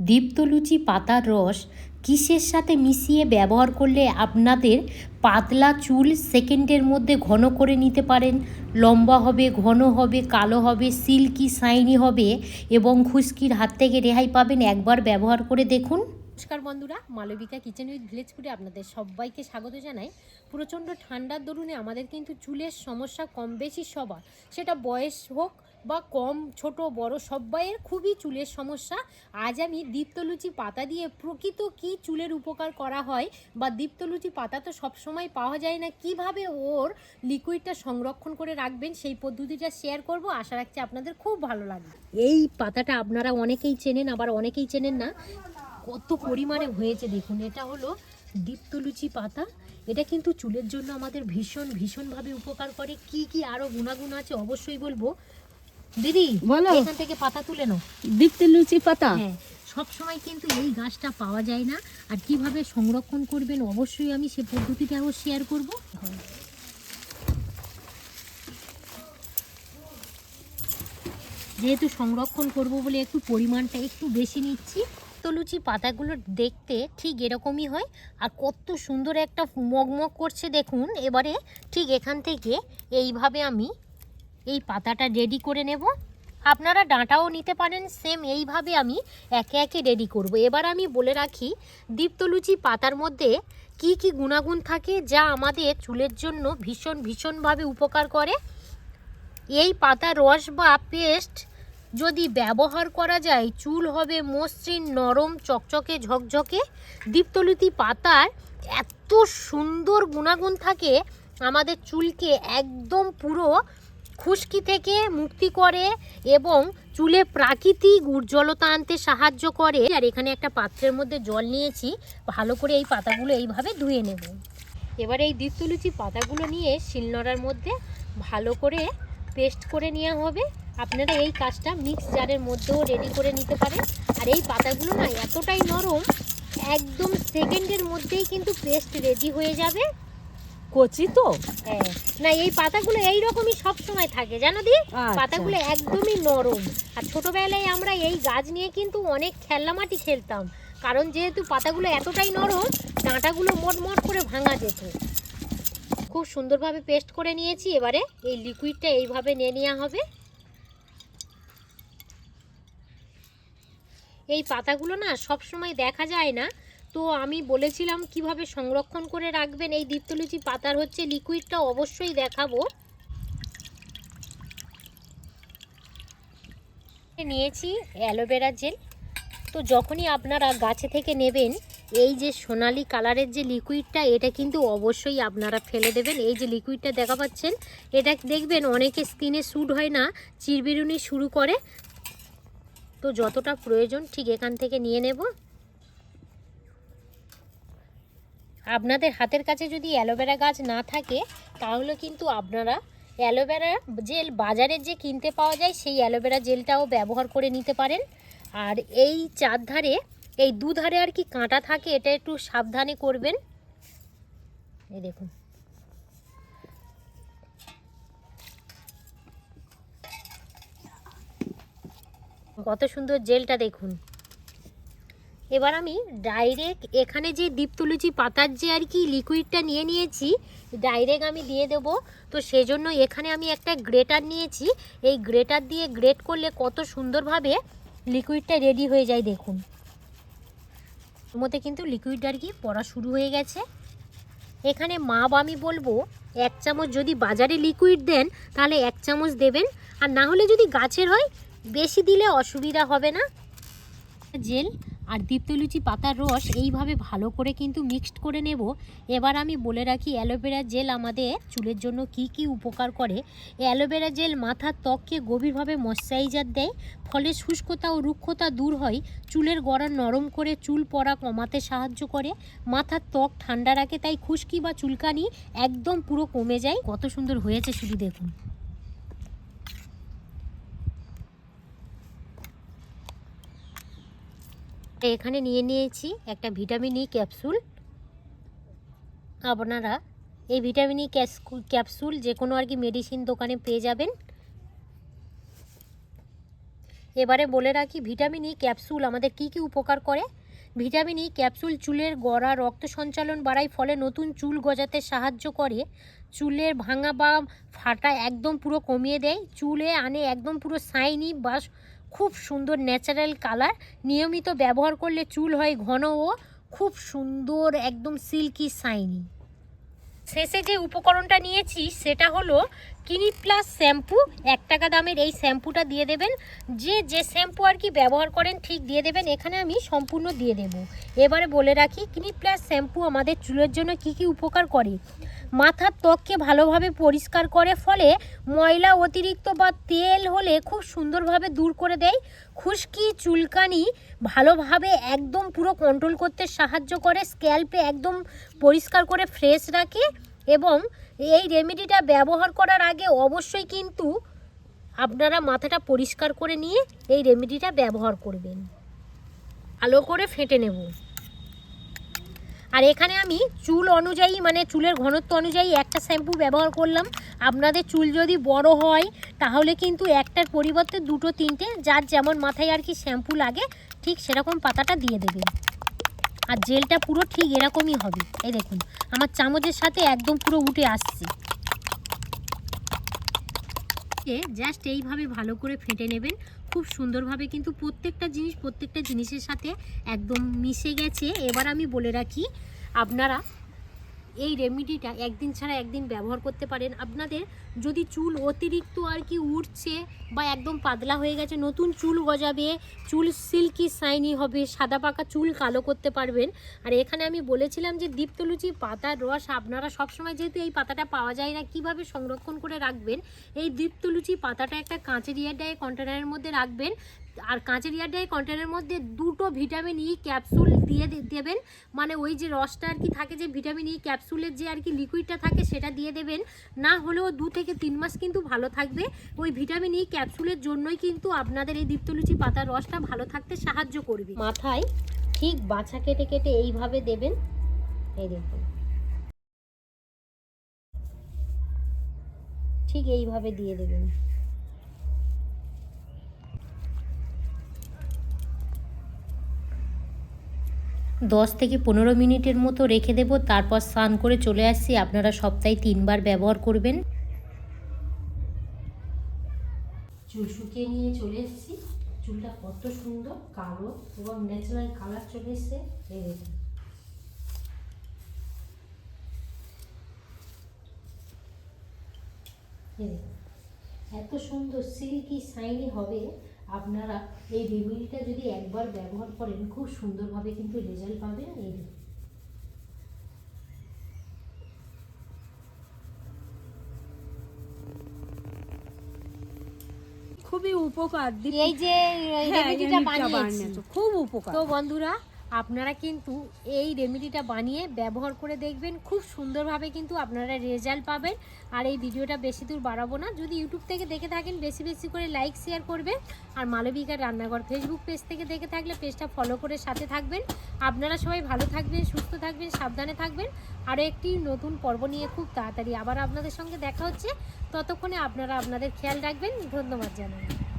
দীপ্তলুচি পাতার রস কিসের সাথে মিশিয়ে ব্যবহার করলে আপনাদের পাতলা চুল সেকেন্ডের মধ্যে ঘন করে নিতে পারেন? লম্বা হবে, ঘন হবে, কালো হবে, সিল্কি, শাইনি হবে এবং খুশকির হাত থেকে রেহাই পাবেন একবার ব্যবহার করে দেখুন। নমস্কার বন্ধুরা, মালবিকা কিচেন উইথ ভিলেজ আপনাদের সবাইকে স্বাগত জানাই। প্রচণ্ড ঠান্ডার দরুনে আমাদের কিন্তু চুলের সমস্যা কম বেশি সবার। সেটা বয়স হোক বা কম, ছোট, বড় সবাইয়ের খুবই চুলের সমস্যা। আজ আমি দীপ্তলুচি পাতা দিয়ে প্রকৃত কি চুলের উপকার করা হয় বা দীপ্তলুচি পাতা তো সবসময় পাওয়া যায় না, কীভাবে ওর লিকুইডটা সংরক্ষণ করে রাখবেন সেই পদ্ধতিটা শেয়ার করব। আশা রাখছি আপনাদের খুব ভালো লাগবে। এই পাতাটা আপনারা অনেকেই চেনেন, আবার অনেকেই চেনেন না। কত পরিমাণে হয়েছে দেখুন, এটা হলো দীপ্তলুচি পাতা। এটা কিন্তু চুলের জন্য আমাদের ভীষণ, ভীষণভাবে উপকার করে। কি কি আরও গুণাগুণ আছে অবশ্যই বলব। দিদি বলো। এখান থেকে পাতা তুলে নাও। দীপ্তি লুচি পাতা? হ্যাঁ সব সময় কিন্তু এই গাছটা পাওয়া যায় না। আর কীভাবে সংরক্ষণ করবেন অবশ্যই আমি সে পদ্ধতিটাও শেয়ার করব। যেহেতু সংরক্ষণ করব বলে একটু পরিমাণটা একটু বেশি নিচ্ছি তলুচি পাতাগুলো দেখতে ঠিক এরকমই হয়। আর কত সুন্দর একটা মগমগ করছে দেখুন এবারে ঠিক এখান থেকে এইভাবে আমি এই পাতাটা রেডি করে নেব। আপনারা ডাঁটাও নিতে পারেন সেম এইভাবে আমি একে একে রেডি করব। এবার আমি বলে রাখি দীপ্তলুচি পাতার মধ্যে কি কি গুণাগুণ থাকে যা আমাদের চুলের জন্য ভীষণ ভীষণভাবে উপকার করে। এই পাতার রস বা পেস্ট যদি ব্যবহার করা যায়, চুল হবে মসৃণ, নরম, চকচকে, ঝকঝকে। দীপ্তলুতি পাতার এত সুন্দর গুণাগুণ থাকে, আমাদের চুলকে একদম পুরো খুশকি থেকে মুক্তি করে এবং চুলে প্রাকৃতিক উজ্জ্বলতা আনতে সাহায্য করে। আর এখানে একটা পাত্রের মধ্যে জল নিয়েছি। ভালো করে এই পাতাগুলো এইভাবে ধুয়ে নেব। এবার এই দীপ্তলুচি পাতাগুলো নিয়ে শিলনোড়ার মধ্যে ভালো করে পেস্ট করে নেওয়া হবে। আপনারা এই কাজটা মিক্স জারের মধ্যেও রেডি করে নিতে পারেন। আর এই পাতাগুলো না এতটাই নরম, একদম সেকেন্ডের মধ্যেই কিন্তু পেস্ট রেডি হয়ে যাবে। কচি তো? হ্যাঁ। না এই পাতাগুলো এই রকমই সব সময় থাকে জানো দি? আচ্ছা। পাতাগুলো একদমই নরম। আর ছোটবেলায় আমরা এই গাছ নিয়ে কিন্তু অনেক খেলনামাটি খেলতাম। কারণ যেহেতু পাতাগুলো এতটাই নরম ডাঁটাগুলো মোট মোট করে ভাঙা যেত। খুব সুন্দরভাবে পেস্ট করে নিয়েছি এবারে এই লিকুইডটা এইভাবে নিয়ে নেওয়া হবে। এই পাতাগুলো না সব সময় দেখা যায় না। তো আমি বলেছিলাম কীভাবে সংরক্ষণ করে রাখবেন? এই দীপ্তলুচি পাতার হচ্ছে লিকুইডটা অবশ্যই দেখাবো। নিয়েছি অ্যালোভেরা জেল। তো যখনই আপনারা গাছে থেকে নেবেন, এই যে সোনালি কালারের যে লিকুইডটা এটা কিন্তু অবশ্যই আপনারা ফেলে দেবেন। এই যে লিকুইডটা দেখা পাচ্ছেন, এটা দেখবেন অনেকে স্কিনে স্যুট হয় না, চিরবিরুনি শুরু করে। তো যতটা প্রয়োজন ঠিক এখান থেকে নিয়ে নেব। আপনাদের হাতের কাছে যদি অ্যালোভেরা গাছ না থাকে, তাহলে কিন্তু আপনারা অ্যালোভেরা জেল বাজারে যে কিনতে পাওয়া যায়, সেই অ্যালোভেরা জেলটাও ব্যবহার করে নিতে পারেন। আর এই চারধারে এই দুধারে আর কি কাঁটা থাকে, এটা একটু সাবধানে করবেন। এই দেখুন। কত সুন্দর জেলটা দেখুন। এবার আমি ডাইরেক্ট এখানে যে দীপ্তলুচি পাতার যে আর কি লিকুইডটা নিয়ে নিয়েছি ডাইরেক্ট আমি দিয়ে দেব। তো সেজন্য এখানে আমি একটা গ্রেটার নিয়েছি। এই গ্রেটার দিয়ে গ্রেট করলে কত সুন্দরভাবে লিকুইডটা রেডি হয়ে যায় দেখুন। মধ্যে কিন্তু লিকুইড আর কি পড়া শুরু হয়ে গেছে। এখানে মা মাপ আমি বলব এক চামচ যদি বাজারে লিকুইড দেন, তাহলে এক চামচ দেবেন। আর না হলে যদি গাছের হয়, বেশি দিলে অসুবিধা হবে না। জেল আর দীপ্তলুচি পাতার রস এইভাবে ভালো করে কিন্তু মিক্সড করে নেব। এবার আমি বলে রাখি, অ্যালোভেরা জেল আমাদের চুলের জন্য কি কি উপকার করে। অ্যালোভেরা জেল মাথার ত্বককে গভীরভাবে ময়শ্চারাইজার দেয়, ফলে শুষ্কতা ও রুক্ষতা দূর হয়, চুলের গড়া নরম করে চুল পড়া কমাতে সাহায্য করে। মাথার ত্বক ঠান্ডা রাখে, তাই খুশকি বা চুলকানি একদম পুরো কমে যায়। কত সুন্দর হয়েছে, শুধু দেখুন। এখানে নিয়ে নিয়েছি একটা ভিটামিন ই ক্যাপসুল। আপনারা এই ভিটামিন ই ক্যাপসুল যে কোনো আর কি মেডিসিন দোকানে পেয়ে যাবেন। এবারে বলে রাখি, ভিটামিন ই ক্যাপসুল আমাদের কি কি উপকার করে? ভিটামিন ই ক্যাপসুল চুলের গড়া, রক্ত সঞ্চালন বাড়ায়, ফলে নতুন চুল গজাতে সাহায্য করে। চুলের ভাঙা বা ফাটা একদম পুরো কমিয়ে দেয়। চুলে আনে একদম পুরো সাইনি বা খুব সুন্দর ন্যাচারাল কালার নিয়মিত ব্যবহার করলে চুল হয় ঘন ও খুব সুন্দর একদম সিল্কি সাইনি শেষে যে উপকরণটা নিয়েছি, সেটা হলো কিনি প্লাস শ্যাম্পু, এক টাকা দামের এই শ্যাম্পুটা দিয়ে দেবেন। যে যে শ্যাম্পু আর কি ব্যবহার করেন, ঠিক দিয়ে দেবেন। এখানে আমি সম্পূর্ণ দিয়ে দেব। এবারে বলে রাখি কিনি প্লাস শ্যাম্পু আমাদের চুলের জন্য কি কি উপকার করে? মাথার ত্বককে ভালোভাবে পরিষ্কার করে, ফলে ময়লা অতিরিক্ত বা তেল হলে খুব সুন্দরভাবে দূর করে দেয়। খুশকি, চুলকানি ভালোভাবে একদম পুরো কন্ট্রোল করতে সাহায্য করে স্ক্যাল্পে একদম পরিষ্কার করে ফ্রেশ রাখে এবং এই রেমেডিটা ব্যবহার করার আগে অবশ্যই কিন্তু আপনারা মাথাটা পরিষ্কার করে নিয়ে এই রেমেডিটা ব্যবহার করবেন। আলো করে ফেটে নেব। আর এখানে আমি চুল অনুযায়ী মানে চুলের ঘনত্ব অনুযায়ী একটা শ্যাম্পু ব্যবহার করলাম। আপনাদের চুল যদি বড় হয়, তাহলে কিন্তু একটার পরিবর্তে দুটো, তিনটে, যার যেমন মাথায় আর কি শ্যাম্পু লাগে, ঠিক সেরকম পাতাটা দিয়ে দেবেন। আর জেলটা পুরো ঠিক এরকমই হবে। এই দেখুন, আমার চামচের সাথে একদম পুরো উঠে আসছে। জাস্ট এইভাবে ভালো করে ফেটে নেবেন। খুব সুন্দরভাবে কিন্তু প্রত্যেকটা জিনিস, প্রত্যেকটা জিনিসের সাথে একদম মিশে গেছে। এবার আমি বলে রাখি, আপনারা এই রেমিডিটা একদিন ছাড়া একদিন ব্যবহার করতে পারেন। আপনাদের যদি চুল অতিরিক্ত আর কি উঠছে বা একদম পাতলা হয়ে গেছে, নতুন চুল গজাবে, চুল সিল্কি সাইনি হবে, সাদা পাকা চুল কালো করতে পারবেন। আর এখানে আমি বলেছিলাম যে দীপ্তলুচি পাতার রস আপনারা সবসময় যেহেতু এই পাতাটা পাওয়া যায় না, কীভাবে সংরক্ষণ করে রাখবেন? এই দীপ্তলুচি পাতাটা একটা কাঁচের ইয়ারডাই কন্টেনারের মধ্যে রাখবেন। আর কাঁচের ইয়ারডাই কন্টেনারের মধ্যে দুটো ভিটামিন ই ক্যাপসুল দিয়ে দেবেন। মানে ওই যে রসটা আর কি থাকে যে ভিটামিন ই ক্যাপসুলের যে আর কি লিকুইডটা থাকে সেটা দিয়ে দেবেন। না হলেও দু থেকে তিন মাস কিন্তু ভালো থাকবে। ওই ভিটামিন ই ক্যাপসুলের জন্যই কিন্তু আপনাদের এই দীপ্তলুচি পাতার রসটা ভালো থাকতে সাহায্য করবে। মাথায় ঠিক বাছা কেটে কেটে এইভাবে দেবেন। এই দেখুন। ঠিক এইভাবে দিয়ে দেবেন। দশ থেকে পনেরো মিনিটের মতো রেখে দেবো, তারপর স্নান করে চলে আসছি। আপনারা সপ্তাহে তিনবার ব্যবহার করবেন। চুল শুকিয়ে নিয়ে চলে এসেছি। চুলটা কত সুন্দর, কালো এবং ন্যাচারাল কালার চলে এসছে। এত সুন্দর সিল্কি শাইনি হবে। আপনারা এই রেমেডিটা যদি একবার ব্যবহার করেন খুব সুন্দরভাবে কিন্তু রেজাল্ট পাবেন এই দেখুন। খুবই উপকার এই যে হ্যাঁ, রেমেডিটা রেমেডিটা বানিয়েছি খুব উপকার। তো বন্ধুরা আপনারা কিন্তু এই রেমেডিটা বানিয়ে ব্যবহার করে দেখবেন। খুব সুন্দরভাবে কিন্তু আপনারা রেজাল্ট পাবেন। আর এই ভিডিওটা বেশি দূর বাড়াবো না। যদি ইউটিউব থেকে দেখে থাকেন, বেশি বেশি করে লাইক, শেয়ার করবেন। আর মালবিকার রান্নাঘর ফেসবুক পেজ থেকে দেখে থাকলে পেজটা ফলো করে সাথে থাকবেন। আপনারা সবাই ভালো থাকবেন, সুস্থ থাকবেন, সাবধানে থাকবেন। আরও একটি নতুন পর্ব নিয়ে খুব তাড়াতাড়ি আবার আপনাদের সঙ্গে দেখা হচ্ছে। ততক্ষণে আপনারা আপনাদের খেয়াল রাখবেন। ধন্যবাদ জানাই।